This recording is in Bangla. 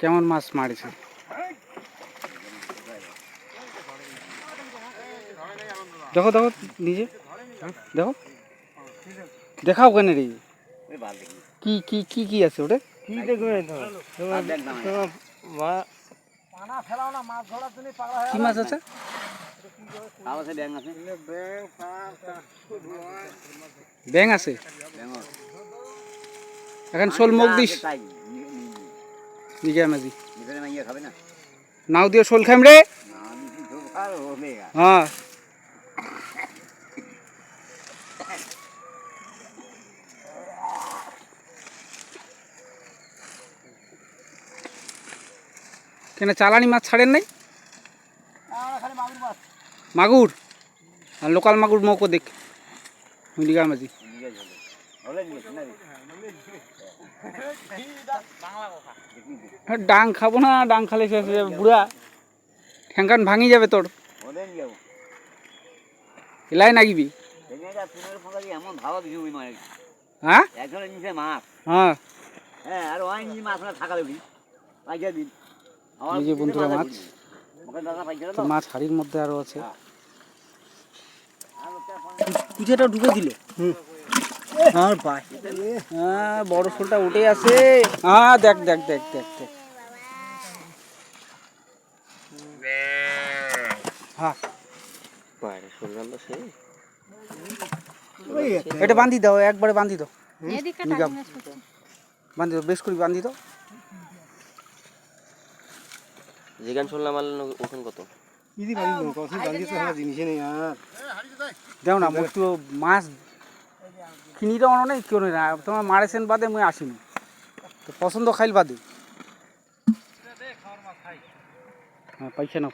কেমন মাছ মারিছে? দেখো দেখো, নিজে। দেখো। দেখাও কেন রে? কি কি কি কি আছে ওটা? কি দেখবে কি মাছ আছে? ব্যাং আছে? এখন শোল মুখ দিস। নিজে মাঝি নাও দিয়ে শোল খাইম রে। হ্যাঁ। কেন চালানি মাছ ছাড়েন নাই? মাগুর। আর লোকাল মাগুর মৌকো দেখ। মিডিগা মাঝি ডাং খাব না ডাং খালে শেষ হয়ে যাবে বুড়া ঠ্যাঙ্কান ভাঙি যাবে তোর। এলাই নাগিবি। হ্যাঁ? মাছ হ্যাঁ। হ্যাঁ আর ওই মাছ না থাকা দেবি পাইকা দিন। আমার এই যে বন্ধুরা মাছ তো। মাছ হাড়ির মধ্যে আরও আছে। হ্যাঁ। কুচিয়াটা ঢুকে দিল? আর ভাই হ্যাঁ বড় শোলটা উঠে আছে হ্যাঁ দেখ দেখ দেখ দেখ দেখ। হ্যাঁ। এটা বান্ধি দাও একবারে বান্ধি দাও। নিগাম বান্ধি দাও বেশ করে বান্ধি দাও। যেখান শুনলাম মারলেন ওখান কত? ইদি বান্ধি তো হওয়া জিনিস নেই আর। দেও না একটু মাছ কিনি মনে নেই কেউ নেই না। তোমার মারেছেন বাদে মুই আসিনি। তো পছন্দ খাইল বাদে। হ্যাঁ পাইছে নাও